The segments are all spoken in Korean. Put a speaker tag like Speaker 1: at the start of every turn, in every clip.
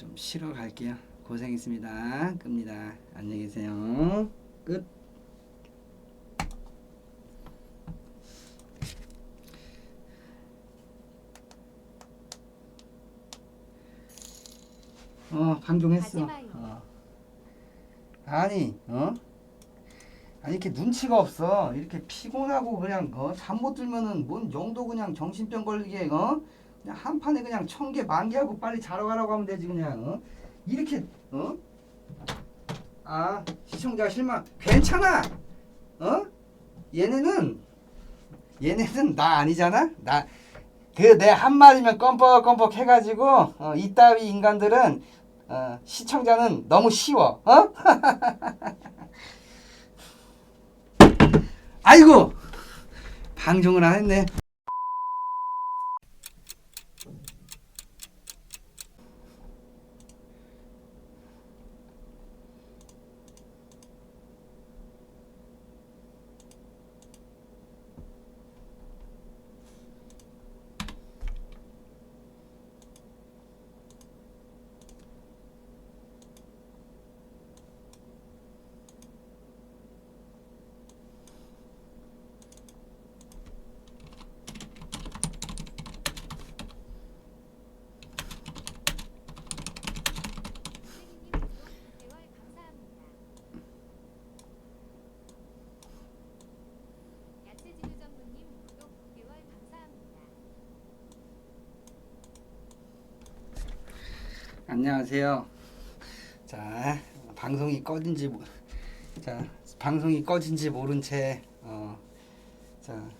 Speaker 1: 좀 쉬러 갈게요. 고생했습니다. 끕니다. 안녕히 계세요. 끝. 어 방종했어. 어. 아니 어? 아니 이렇게 눈치가 없어. 이렇게 피곤하고 그냥 어? 잠못 들면은 뭔 영도 그냥 정신병 걸리게 어? 그냥 한 판에 그냥 천 개 만 개 하고 빨리 자러 가라고 하면 되지 그냥 어? 이렇게 어? 아 시청자 실망 괜찮아 어? 얘네는 얘네는 나 아니잖아 나 그 내 한 마디면 껌뻑껌뻑 해가지고 어, 이따위 인간들은 어, 시청자는 너무 쉬워 어? 아이고 방종을 안 했네
Speaker 2: 선생님 구독 6개월 감사합니다. 야채지주 전무님 구독 9개월 감사합니다.
Speaker 1: 안녕하세요. 자 방송이 꺼진지 모- 자 방송이 꺼진지 모른 채 어, 자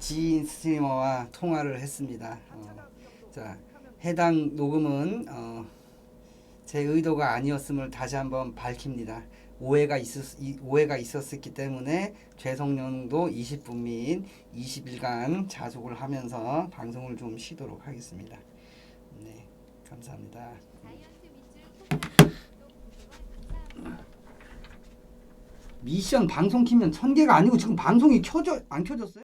Speaker 1: 지인 스트리머와 통화를 했습니다. 어, 자 해당 녹음은 어, 제 의도가 아니었음을 다시 한번 밝힙니다. 오해가 있었 이- 오해가 있었기 때문에 죄송령도 20분 및 20일간 자족을 하면서 방송을 좀 쉬도록 하겠습니다.
Speaker 2: 감사합니다.
Speaker 1: 미션 방송 키면 천 개가 아니고 지금 방송이 켜져 안 켜졌어요?